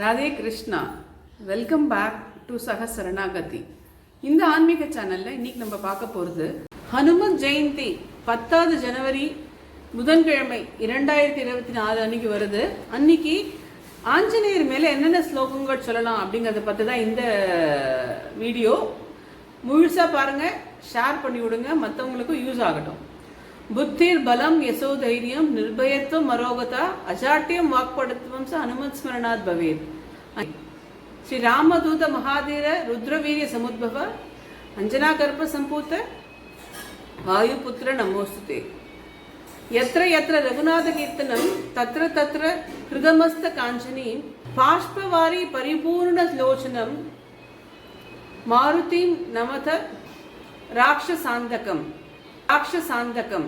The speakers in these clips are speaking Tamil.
Radhe Krishna. Welcome back to சக சரணாகதி இந்த ஆன்மீக சேனலில் இன்னைக்கு நம்ம பார்க்க போகிறது ஹனுமன் ஜெயந்தி பத்தாவது ஜனவரி புதன்கிழமை இரண்டாயிரத்தி இருபத்தி நாலு அன்னைக்கு வருது. அன்னைக்கு ஆஞ்சநேயர் மேலே என்னென்ன ஸ்லோகங்கள் சொல்லலாம் அப்படிங்கிறத பற்றி தான் இந்த வீடியோ முழுசாக பாருங்கள் ஷேர் பண்ணி விடுங்க. மற்றவங்களுக்கும் யூஸ் ஆகட்டும். బుద్ధిర్ బలం యశో ధైర్యం నిర్భయత్వం మరోగత అజాట్యం వాక్పడత్వం స హనుమత్స్మరణాత్ భవేత్ శ్రీ రామదూత మహాధీర రుద్రవీర్య సముద్భవ అంజనాగర్భ సంపూత వాయుపుత్ర నమోస్తుతే ఎత్ర ఎత్ర రఘునాథ కీర్తనం తత్ర తత్ర కృతమస్త కాంచని బాష్పవారి పరిపూర్ణ లోచనం మారుతి నమత రాక్షసాంతకం ராட்சசாந்தகம்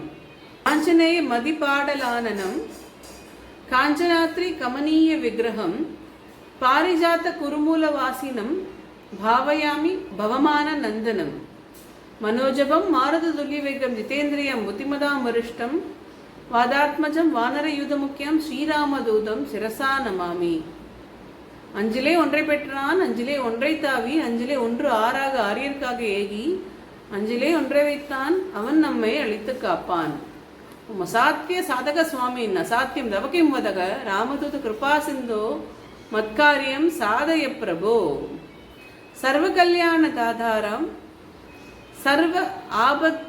ஆஞ்சநேய மதிப்பாடலானனம் காஞ்சனாத்ரி கமனீய விக்கிரகம் பாரிஜாத்த குருமூலவாசினம் భావయామి భవమాన నందనం మనోజవం మారదదుల్యవేగం జితేంద్రియం బుద్ధిమదాం వరిష్టం వాదాత్మజం వానరయుధముఖ్యం ஸ்ரீராமதூதம் சிரசா நமாமி. அஞ்சிலே ஒன்றை பெற்றான் அஞ்சிலே ஒன்றை தாவி அஞ்சிலே ஒன்று ஆறாக ஆரியர்க்காக ஏகி அஞ்சிலே ஒன்றை வைத்தான் அவன் நம்மை அழித்து காப்பான். சாத்திய சாதக சுவாமின் அசாத்தியம் தவகிம் வதக ராமதூத கிருபா சிந்தோ மத்காரியம் சாதய பிரபோ. சர்வ கல்யாண தாதாரம் சர்வ ஆபத்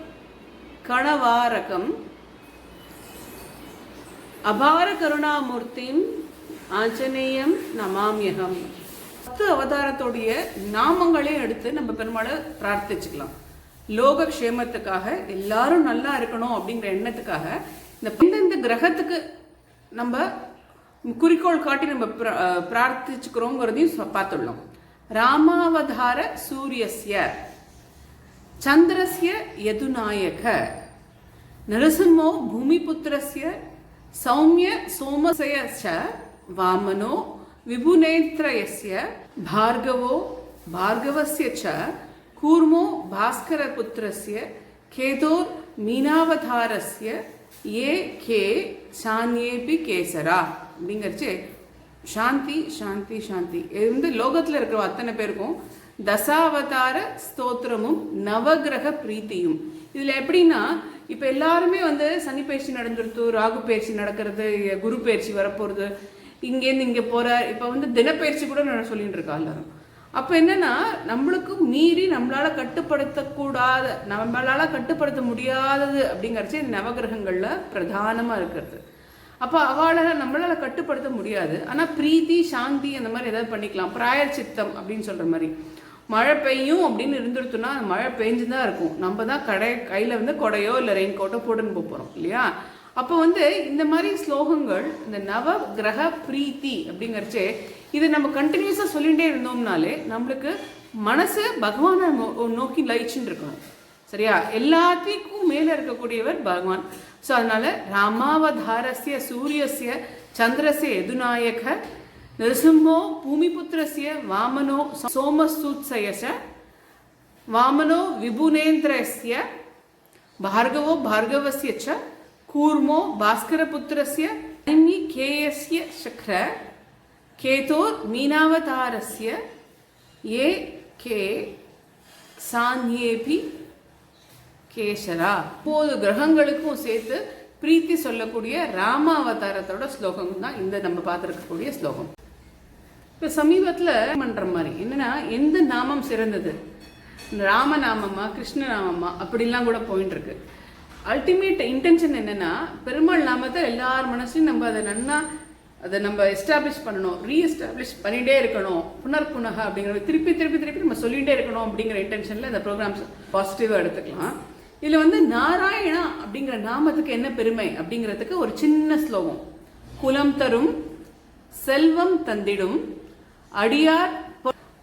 கணவாரகம் அபார கருணாமூர்த்திம் ஆஞ்சநேயம் நமாமியகம். பத்து அவதாரத்துடைய நாமங்களையும் எடுத்து நம்ம பெருமாளை பிரார்த்திச்சுக்கலாம். லோக க்ஷேமத்துக்காக எல்லாரும் நல்லா இருக்கணும் அப்படிங்கிற எண்ணத்துக்காக இந்த இந்த கிரகத்துக்கு நம்ம குறிக்கோள் காட்டி நம்ம பிரார்த்திச்சுக்கிறோங்கிறதையும் பார்த்துள்ளோம். ராமாவதார சூரியஸ்ய சந்திரஸ்ய யதுநாயக நரசிம்மோ பூமிபுத்திரஸ்ய சௌமிய சோமசய வாமனோ விபுநேத்ரயஸ்ய பார்கவோ பார்கவஸ்ய ச च कूर्मो भास्करपुत्रस्य केतोर् मीनावतारस्य ये के சாந்தியேபி கேசரா அப்படிங்கிறச்சு சாந்தி சாந்தி சாந்தி இது வந்து லோகத்தில் இருக்கிற அத்தனை பேருக்கும் தசாவதார ஸ்தோத்திரமும் நவகிரக பிரீத்தியும் இதுல எப்படின்னா இப்ப எல்லாருமே வந்து சனி பயிற்சி நடந்துருத்து ராகு பயிற்சி நடக்கிறது குரு பயிற்சி வரப்போறது இங்கேருந்து இங்க போற இப்ப வந்து தினப்பயிற்சி கூட நான் சொல்லிட்டு இருக்கா எல்லாரும் அப்போ என்னன்னா நம்மளுக்கு மீறி நம்மளால கட்டுப்படுத்தக்கூடாத நம்மளால கட்டுப்படுத்த முடியாதது அப்படிங்கறச்சு இந்த நவகிரகங்கள்ல பிரதானமாக இருக்கிறது. அப்போ அவளால் நம்மளால கட்டுப்படுத்த முடியாது. ஆனால் பிரீத்தி சாந்தி அந்த மாதிரி ஏதாவது பண்ணிக்கலாம். பிராயர் சித்தம் அப்படின்னு சொல்கிற மாதிரி. மழை பெய்யும் அப்படின்னு இருந்துருத்தோம்னா அந்த மழை பெஞ்சு தான் இருக்கும். நம்ம தான் கடை கையில் வந்து கொடையோ இல்லை ரெயின் கோட்டோ போட்டுன்னு போகிறோம் இல்லையா? அப்போ வந்து இந்த மாதிரி ஸ்லோகங்கள் இந்த நவ கிரக பிரீத்தி அப்படிங்கறச்சே இதை நம்ம கண்டினியூஸாக சொல்லிகிட்டே இருந்தோம்னாலே நம்மளுக்கு மனசு பகவானை நோ நோக்கி லயிச்சுன்னு இருக்கணும். சரியா? எல்லாத்துக்கும் மேலே இருக்கக்கூடியவர் பகவான். ஸோ அதனால் ராமாவதாரஸ்ய சூரியஸ்ய சந்திரச எதுநாயக நிருசிம்மோ பூமிபுத்திரஸ்ய வாமனோ சோமசூத்சயச வாமனோ விபுனேந்திரஸ்ய பார்கவோ பார்கவசிய ச கூர்மோ பாஸ்கரபுத்திரஸ்ய கேயஸ்ய சக்ர கேதோர் மீனாவதாரஸ்ய ஏ கே சாந்தியேபி கேசரா போது கிரகங்களுக்கும் சேர்த்து பிரீத்தி சொல்லக்கூடிய ராம அவதாரத்தோட ஸ்லோகம் தான் இந்த நம்ம பார்த்துருக்கக்கூடிய ஸ்லோகம். இப்போ சமீபத்தில் பண்ணுற மாதிரி என்னென்னா எந்த நாமம் சிறந்தது? ராமநாமமா கிருஷ்ணநாமமா அப்படிலாம் கூட போயின்னு இருக்கு. அல்டிமேட் இன்டென்ஷன் என்னென்னா பெருமாள் நாமத்தை எல்லார் மனசையும் நம்ம அதை நன்னா அதை நம்ம எஸ்டாப்ளிஷ் பண்ணணும் ரீஎஸ்டாப்ளிஷ் பண்ணிகிட்டே இருக்கணும் புனர் புனக அப்படிங்கிற திருப்பி திருப்பி திருப்பி நம்ம சொல்லிகிட்டே இருக்கணும் அப்படிங்கிற இன்டென்ஷனில் இந்த ப்ரோக்ராம்ஸ் பாசிட்டிவாக எடுத்துக்கலாம். இதில் வந்து நாராயணா அப்படிங்கிற நாமத்துக்கு என்ன பெருமை அப்படிங்கிறதுக்கு ஒரு சின்ன ஸ்லோகம். குலம் தரும் செல்வம் தந்திடும் அடியார்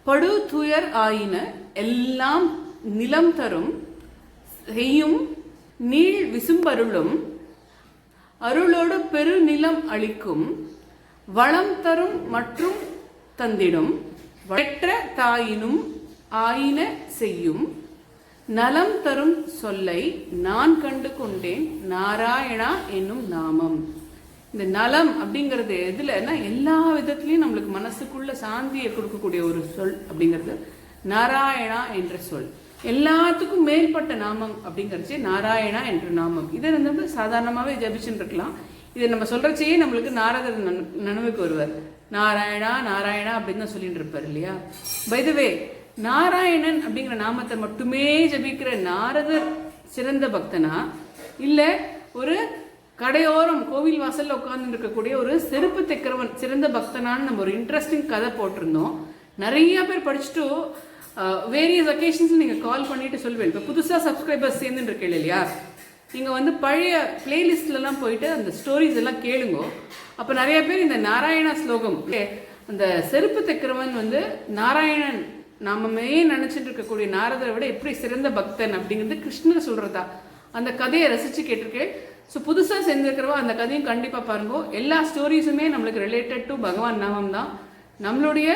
படு துயர் ஆயின எல்லாம் நிலம் தரும் செய்யும் நீள் விசும்பருளும் அருளோடு பெருநிலம் அளிக்கும் வளம் தரும் மற்றும் தந்திடும். வெற்ற தாயினும் ஆயின செய்யும். நலம் தரும் சொல்லை நான் கண்டு கொண்டேன். நாராயணா என்னும் நாமம். இந்த நலம் அப்படிங்கிறது எதுலன்னா எல்லா விதத்துலயும் நம்மளுக்கு மனசுக்குள்ள சாந்தியை கொடுக்கக்கூடிய ஒரு சொல் அப்படிங்கிறது நாராயணா என்ற சொல். எல்லாத்துக்கும் மேற்பட்ட நாமம் அப்படிங்கிறது நாராயணா என்ற நாமம். இதை வந்து சாதாரணமாகவே ஜபிச்சுட்டு இருக்கலாம். இதை நம்ம சொல்றச்சே நம்மளுக்கு நாரதர் நினைவுக்கு வருவார். நாராயணா நாராயணா அப்படின்னு தான் சொல்லிட்டு இருப்பார் இல்லையா? பைதவே நாராயணன் அப்படிங்கிற நாமத்தை மட்டுமே ஜபிக்கிற நாரதர் சிறந்த பக்தனா? இல்லை ஒரு கடையோரம் கோவில் வாசல்ல உட்கார்ந்து இருக்கக்கூடிய ஒரு செருப்பு தைக்கிறவன் சிறந்த பக்தனான்னு நம்ம ஒரு இன்ட்ரெஸ்டிங் கதை போட்டிருந்தோம். நிறைய பேர் படிச்சுட்டு வேரியஸ் அக்கேஷன்ஸ் நீங்க கால் பண்ணிட்டு சொல்லுவேன். இப்போ புதுசா சப்ஸ்கிரைபர்ஸ் சேர்ந்துட்டு இருக்கீங்க இல்லையா? நீங்கள் வந்து பழைய பிளேலிஸ்ட்லலாம் போயிட்டு அந்த ஸ்டோரிஸ் எல்லாம் கேளுங்க. அப்போ நிறைய பேர் இந்த நாராயண ஸ்லோகம் அந்த செருப்பு தைக்கிறவன் வந்து நாராயணன் நாமமே நினச்சிட்டு இருக்கக்கூடிய நாரதரை விட எப்படி சிறந்த பக்தன் அப்படிங்கிறது கிருஷ்ணர் சொல்கிறதா அந்த கதையை ரசித்து கேட்டிருக்கேன். ஸோ புதுசாக சேர்ந்துருக்கிறவா அந்த கதையும் கண்டிப்பாக பாருங்க. எல்லா ஸ்டோரிஸுமே நம்மளுக்கு ரிலேட்டட் டு பகவான் நாமம் தான். நம்மளுடைய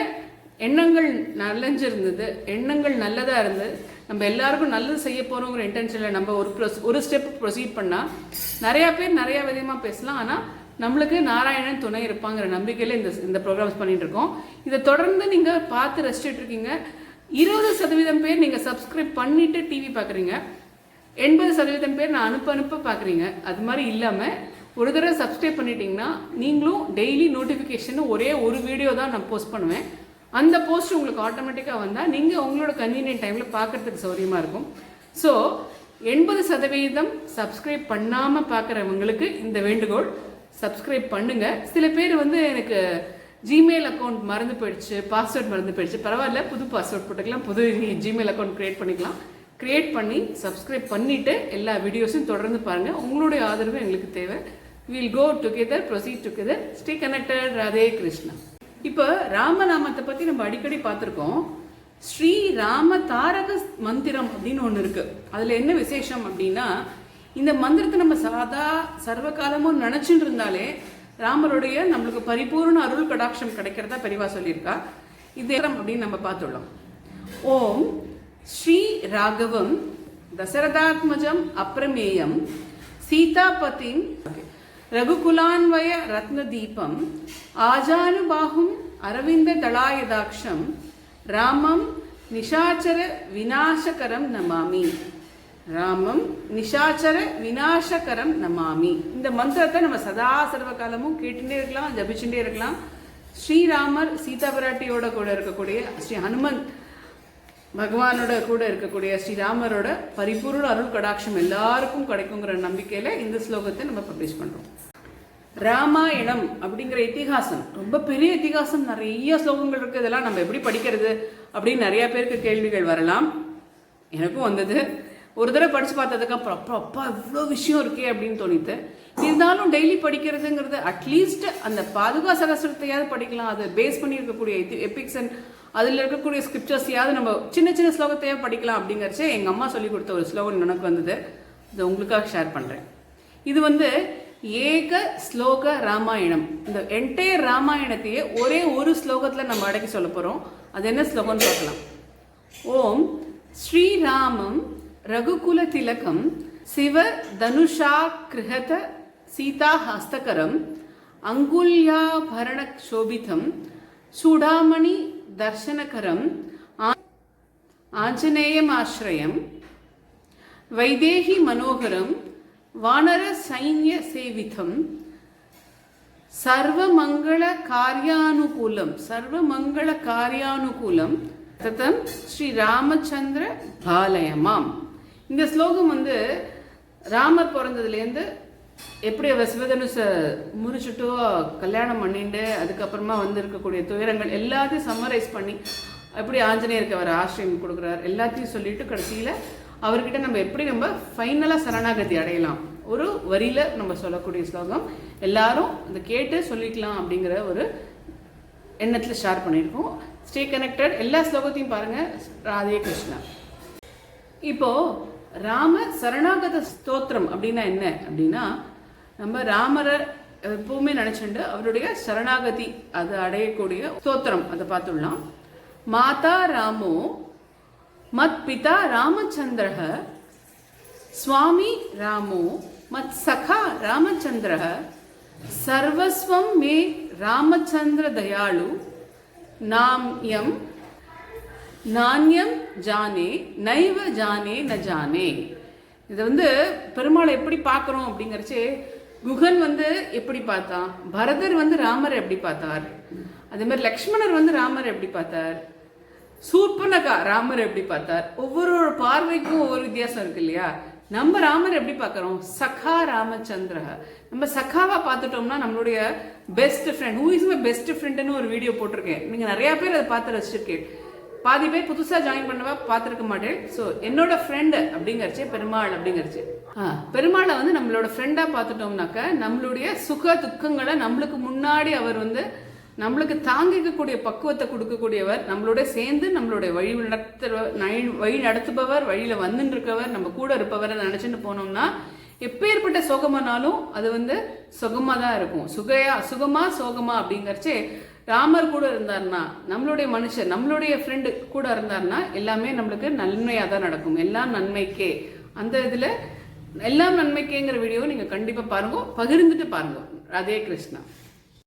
எண்ணங்கள் நல்லஞ்சிருந்தது எண்ணங்கள் நல்லதாக இருந்தது. நம்ம எல்லாருக்கும் நல்லது செய்ய போறோங்கிற இன்டென்ஷனில் நம்ம ஒரு ப்ரொஸ் ஒரு ஸ்டெப் ப்ரொசீட் பண்ணால் நிறையா பேர் நிறையா விதமாக பேசலாம். ஆனால் நம்மளுக்கு நாராயணன் துணை இருப்பாங்கிற நம்பிக்கையில் இந்த இந்த ப்ரோக்ராம்ஸ் பண்ணிட்டு இருக்கோம். இதை தொடர்ந்து நீங்கள் பார்த்து ரசிச்சுட்டு இருக்கீங்க. இருபது சதவீதம் பேர் நீங்கள் சப்ஸ்கிரைப் பண்ணிவிட்டு டிவி பார்க்குறீங்க எண்பது சதவீதம் பேர் நான் அனுப்ப அனுப்ப பார்க்குறீங்க அது மாதிரி இல்லாமல் ஒரு தடவை சப்ஸ்கிரைப் பண்ணிட்டீங்கன்னா நீங்களும் டெய்லி நோட்டிஃபிகேஷன் ஒரே ஒரு வீடியோ தான் நான் போஸ்ட் பண்ணுவேன். அந்த போஸ்ட் உங்களுக்கு ஆட்டோமேட்டிக்காக வந்தால் நீங்கள் உங்களோட கன்வீனியன்ட் டைமில் பார்க்கறதுக்கு சௌரியமாக இருக்கும். ஸோ எண்பது சதவீதம் சப்ஸ்கிரைப் பண்ணாமல் பார்க்குறவங்களுக்கு இந்த வேண்டுகோள் சப்ஸ்கிரைப் பண்ணுங்கள் சில பேர் வந்து எனக்கு ஜிமெயில் அக்கௌண்ட் மறந்து போயிடுச்சு பாஸ்வேர்ட் மறந்து போயிடுச்சு. பரவாயில்ல புது பாஸ்வேர்ட் போட்டுக்கலாம் புது ஜிமெயில் அக்கௌண்ட் கிரியேட் பண்ணிக்கலாம். க்ரியேட் பண்ணி சப்ஸ்கிரைப் பண்ணிவிட்டு எல்லா வீடியோஸும் தொடர்ந்து பாருங்கள் உங்களுடைய ஆதரவு எங்களுக்கு தேவை. Will go together proceed together stay connected Radhe Krishna இப்போ ராமநாமத்தை பற்றி நம்ம அடிக்கடி பார்த்துருக்கோம். ஸ்ரீ ராம தாரக மந்திரம் அப்படின்னு ஒன்று இருக்கு. அதில் என்ன விசேஷம் அப்படின்னா இந்த மந்திரத்தை நம்ம சாதா சர்வகாலமும் நினச்சிட்டு இருந்தாலே ராமருடைய நம்மளுக்கு பரிபூர்ண அருள் கடாட்சம் கிடைக்கிறதா பெரிவா சொல்லியிருக்கா. இது அப்படின்னு நம்ம பார்த்துள்ளோம். ஓம் ஸ்ரீ ராகவம் தசரதாத்மஜம் அப்ரமேயம் சீதாபதிம் ரகுகுலான்வய ரத்னதீபம் ஆஜானுபாகும் அரவிந்த தளாயதாட்சம் ராமம் நிஷாச்சர விநாசகரம் நமாமி ராமம் நிஷாச்சர விநாசகரம் நமாமி இந்த மந்திரத்தை நம்ம சதா சர்வ காலமும் கேட்டுட்டே இருக்கலாம் ஜபிச்சுட்டே இருக்கலாம். ஸ்ரீராமர் சீதா பிராட்டியோட கூட இருக்கக்கூடிய ஸ்ரீ ஹனுமந்த் பகவானோட கூட இருக்கக்கூடிய ஸ்ரீராமரோட பரிபூர்ண அருள் கடாட்சம் எல்லாருக்கும் கிடைக்குங்கிற நம்பிக்கையில இந்த ஸ்லோகத்தை நம்ம பப்ளிஷ் பண்றோம். ராமாயணம் அப்படிங்கிற இத்திகாசம் ரொம்ப பெரிய இத்திகாசம். நிறைய ஸ்லோகங்கள் இருக்கு. இதெல்லாம் நம்ம எப்படி படிக்கிறது அப்படின்னு நிறைய பேருக்கு கேள்விகள் வரலாம். எனக்கும் வந்தது. ஒரு தடவை படிச்சு பார்த்ததுக்கு அப்புறம் அப்பா அப்பா இவ்வளோ விஷயம் இருக்கே அப்படின்னு தோணித்து இருந்தாலும் டெய்லி படிக்கிறதுங்கிறது அட்லீஸ்ட் அந்த பாதுகா சரஸ்வரத்தையாவது படிக்கலாம். அதை பேஸ் பண்ணி இருக்கக்கூடிய எபிக்ஸ் அண்ட் அதில் இருக்கக்கூடிய ஸ்கிரிப்சர்ஸையாவது நம்ம சின்ன சின்ன ஸ்லோகத்தையே படிக்கலாம் அப்படிங்கிறச்சு எங்கள் அம்மா சொல்லி கொடுத்த ஒரு ஸ்லோகம் எனக்கு வந்தது. இதை உங்களுக்காக ஷேர் பண்ணுறேன் இது வந்து ஏக ஸ்லோக ராமாயணம். இந்த என்டையர் ராமாயணத்தையே ஒரே ஒரு ஸ்லோகத்தில் நம்ம அடக்கி சொல்ல போகிறோம் அது என்ன ஸ்லோகம்னு பார்க்கலாம். ஓம் ஸ்ரீராமம் ரகுகுல திலகம் சிவ தனுஷா கிருஹத சீதா ஹஸ்தகரம் அங்குல்யாபரண சோபிதம் சூடாமணி தர்சனகரம் ஆ- ஆஞ்சநேயமாஸ்ரயம் வைதேகி மனோகரம் வானர சைன்ய சேவிதம் சர்வமங்கள காரியானுகூலம் சர்வமங்கள காரியானுகூலம் ததம் ஸ்ரீ ராமச்சந்திர பாலயமாம். இந்த ஸ்லோகம் வந்து ராமர் பிறந்ததுலேருந்து எப்படி அவர் சிவதனுச முறிச்சுட்டு கல்யாணம் பண்ணிட்டு அதுக்கப்புறமா வந்து இருக்கக்கூடிய துயரங்கள் எல்லாத்தையும் சம்மரைஸ் பண்ணி எப்படி ஆஞ்சநேயருக்கு அவர் ஆசிரியம் கொடுக்குறார் எல்லாத்தையும் சொல்லிட்டு கடைசியில் அவர்கிட்ட நம்ம எப்படி நம்ம ஃபைனலாக சரணாகதி அடையலாம் ஒரு வரியில நம்ம சொல்லக்கூடிய ஸ்லோகம். எல்லாரும் அதை கேட்டு சொல்லிக்கலாம் அப்படிங்கிற ஒரு எண்ணத்தில் ஷேர் பண்ணியிருக்கோம். ஸ்டே கனெக்டட் எல்லா ஸ்லோகத்தையும் பாருங்க. ராதே கிருஷ்ணா. இப்போ ராம சரணாகத ஸ்தோத்திரம் அப்படின்னா என்ன? அப்படின்னா நம்ம ராமரை எப்பவுமே நினச்சிண்டு அவருடைய சரணாகதி அது அடையக்கூடிய ஸ்தோத்திரம் அதை பார்த்துடலாம். மாதா ராமோ மத் பிதா ராமச்சந்திரக சுவாமி ராமோ மத் சகா ராமச்சந்திர சர்வஸ்வம் மே ராமச்சந்திர தயாளு நாம் எம் நானியம் ஜானே நைவ ஜானே ந ஜானே. இது வந்து பெருமாளை எப்படி பார்க்குறோம் அப்படிங்கிறச்சே குகன் வந்து எப்படி பார்த்தான் பரதர் வந்து ராமர் எப்படி பார்த்தார்? அதே மாதிரி லக்ஷ்மணர் வந்து ராமர் எப்படி பார்த்தார்? சூர்பனகா ராமர் எப்படி பார்த்தார்? ஒவ்வொரு பார்வைக்கும் ஒவ்வொரு வித்தியாசம் இருக்கு இல்லையா? நம்ம ராமர் எப்படி பார்க்குறோம்? சகா ராமச்சந்திர. நம்ம சகாவா பார்த்துட்டோம்னா நம்மளுடைய best friend who is my best ஃப்ரெண்டுன்னு ஒரு வீடியோ போட்டிருக்கேன். நீங்கள் நிறைய பேர் அதை பார்த்து ரசிச்சிருக்கேன். பாதி பேர் புதுசாக ஜாயின் பண்ணவா பார்த்துருக்க மாட்டேன். ஸோ என்னோட ஃப்ரெண்டு அப்படிங்கிறச்சே பெருமாள் அப்படிங்கிறச்சு. பெருமாளை வந்து நம்மளோட ஃப்ரெண்டாக பார்த்துட்டோம்னாக்க நம்மளுடைய சுக துக்கங்களை நம்மளுக்கு முன்னாடி அவர் வந்து நம்மளுக்கு தாங்கிக்கக்கூடிய பக்குவத்தை கொடுக்கக்கூடியவர் நம்மளோட சேர்ந்து நம்மளுடைய வழி நடத்துற வழி நடத்துபவர் வழியில் வந்துட்டு இருக்கவர் நம்ம கூட இருப்பவரை நினச்சிட்டு போனோம்னா எப்பேற்பட்ட சோகமானாலும் அது வந்து சுகமாக தான் இருக்கும். சுகையா சுகமா சோகமா அப்படிங்கிறச்சே ராமர் கூட இருந்தார்னா நம்மளுடைய மனுஷன் நம்மளுடைய ஃப்ரெண்டு கூட இருந்தார்னா எல்லாமே நம்மளுக்கு நன்மையாக தான் நடக்கும். எல்லாம் நன்மைக்கே. அந்த இதில் எல்லாம் நன்மைக்கேங்கிற வீடியோவை நீங்கள் கண்டிப்பாக பாருங்க. பகிர்ந்துட்டு பாருங்க. ராதே கிருஷ்ணா.